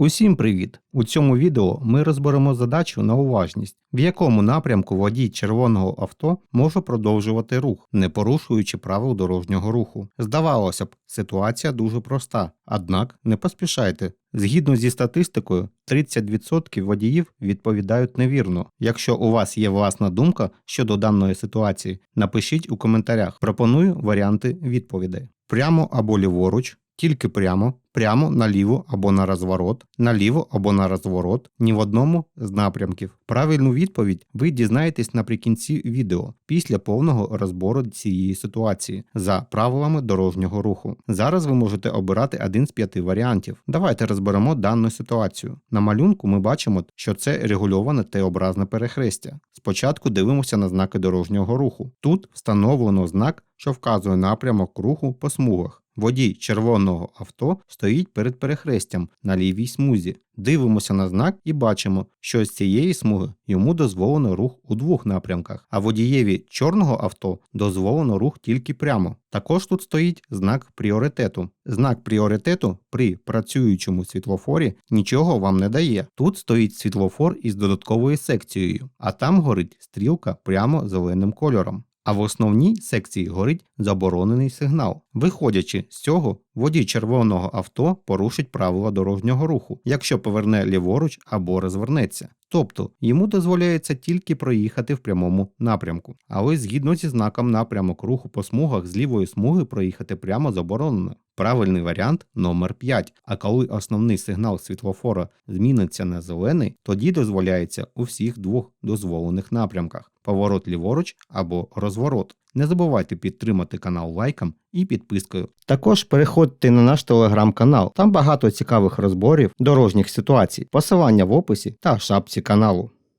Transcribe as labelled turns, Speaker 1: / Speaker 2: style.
Speaker 1: Усім привіт! У цьому відео ми розберемо задачу на уважність, в якому напрямку водій червоного авто може продовжувати рух, не порушуючи правил дорожнього руху. Здавалося б, ситуація дуже проста, однак не поспішайте. Згідно зі статистикою, 30% водіїв відповідають невірно. Якщо у вас є власна думка щодо даної ситуації, напишіть у коментарях. Пропоную варіанти відповідей: прямо або ліворуч, тільки прямо, прямо наліво або на розворот, наліво або на розворот, ні в одному з напрямків. Правильну відповідь ви дізнаєтесь наприкінці відео після повного розбору цієї ситуації за правилами дорожнього руху. Зараз ви можете обирати один з п'яти варіантів. Давайте розберемо дану ситуацію. На малюнку ми бачимо, що це регульоване Т-образне перехрестя. Спочатку дивимося на знаки дорожнього руху. Тут встановлено знак, що вказує напрямок руху по смугах. Водій червоного авто стоїть перед перехрестям на лівій смузі. Дивимося на знак і бачимо, що з цієї смуги йому дозволено рух у двох напрямках, а водієві чорного авто дозволено рух тільки прямо. Також тут стоїть знак пріоритету. Знак пріоритету при працюючому світлофорі нічого вам не дає. Тут стоїть світлофор із додатковою секцією, а там горить стрілка прямо зеленим кольором. А в основній секції горить заборонений сигнал. Виходячи з цього, водій червоного авто порушить правила дорожнього руху, якщо поверне ліворуч або розвернеться. Тобто йому дозволяється тільки проїхати в прямому напрямку, але згідно зі знаком напрямок руху по смугах з лівої смуги проїхати прямо заборонено. Правильний варіант номер 5. А коли основний сигнал світлофора зміниться на зелений, тоді дозволяється у всіх двох дозволених напрямках поворот ліворуч або розворот. Не забувайте підтримати канал лайком і підпискою. Також переходьте на наш телеграм-канал, там багато цікавих розборів дорожніх ситуацій, посилання в описі та шапці каналу.